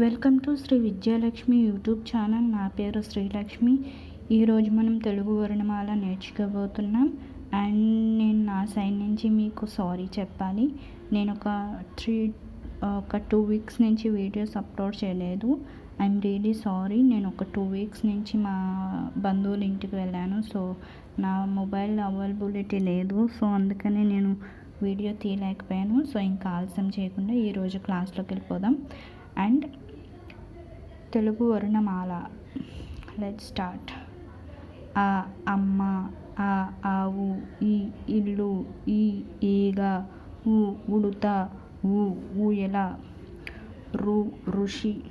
Welcome to Shri Vidyalakshmi YouTube channel. నా పేరు శ్రీలక్ష్మి. ఈరోజు మనం తెలుగు వర్ణమాల నేర్చుకోబోతున్నాం. అండ్ నేను నా సైడ్ నుంచి మీకు సారీ చెప్పాలి. నేను ఒక త్రీ ఒక టూ వీక్స్ నుంచి వీడియోస్ అప్లోడ్ చేయలేదు. I'm really sorry. నేను ఒక టూ వీక్స్ నుంచి మా బంధువుల ఇంటికి వెళ్ళాను. సో నా మొబైల్ అవైలబిలిటీ లేదు. సో అందుకని నేను వీడియో తీయలేకపోయాను. సో ఇంకా ఆలస్యం చేయకుండా ఈరోజు క్లాస్లోకి వెళ్ళిపోదాం. అండ్ తెలుగు వర్ణమాల. లెట్ స్టార్ట్ ఆ అమ్మ ఆ ఆవు ఈ ఇల్లు ఈ ఈగ ఊ ఉడుత ఊ ఊయల. రు ఋషి.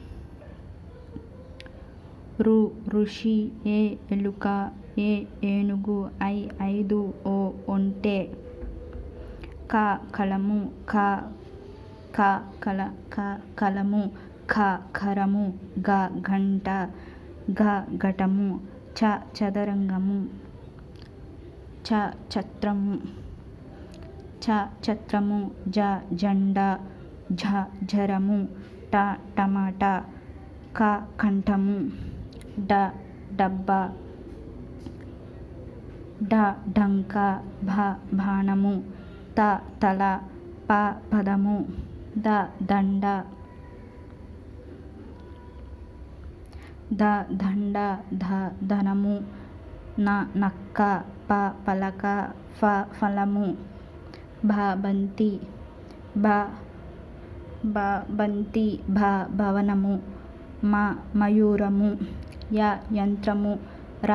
రు ఋషి ఏ ఎలుక ఏ ఏనుగు ఐ ఐదు ఓ ఒంటే. క కలము క క కల క కలము ఖ ఖరము గ ఘంట ఘ ఘటము చ చదరంగము చ ఛత్రము చ ఛత్రము జ జెండా ఝ జరము ట టమాటా క కంఠము డ డబ్బా డ డంక భ బాణము త తల ప పదము ద దండ. ద దండ ధ ధనము న నక్క ప పలక ఫ ఫలము భ బంతి బ బ బంతి భ భవనము మ మయూరము య యంత్రము ర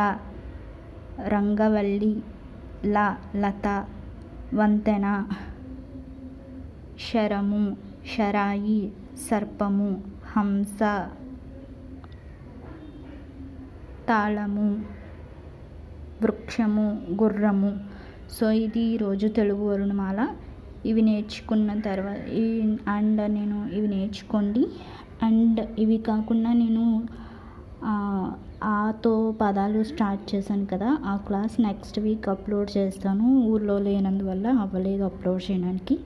రంగవల్లి ల లత వంతెన. శరము షరాయి సర్పము హంస తాళము వృక్షము గుర్రము. సో ఇది ఈరోజు తెలుగు వరుణమాల. ఇవి నేర్చుకున్న తర్వాత అండ్ నేను ఇవి నేర్చుకోండి. అండ్ ఇవి కాకుండా నేను ఆతో పదాలు స్టార్ట్ చేశాను కదా ఆ క్లాస్ నెక్స్ట్ వీక్ అప్లోడ్ చేస్తాను. ఊర్లో లేనందువల్ల అవ్వలేదు అప్లోడ్ చేయడానికి.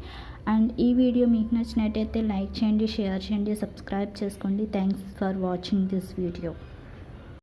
అండ్ ఈ వీడియో మీకు నచ్చినట్టయితే లైక్ చేయండి షేర్ చేయండి సబ్స్క్రైబ్ చేసుకోండి. Thanks for watching this video.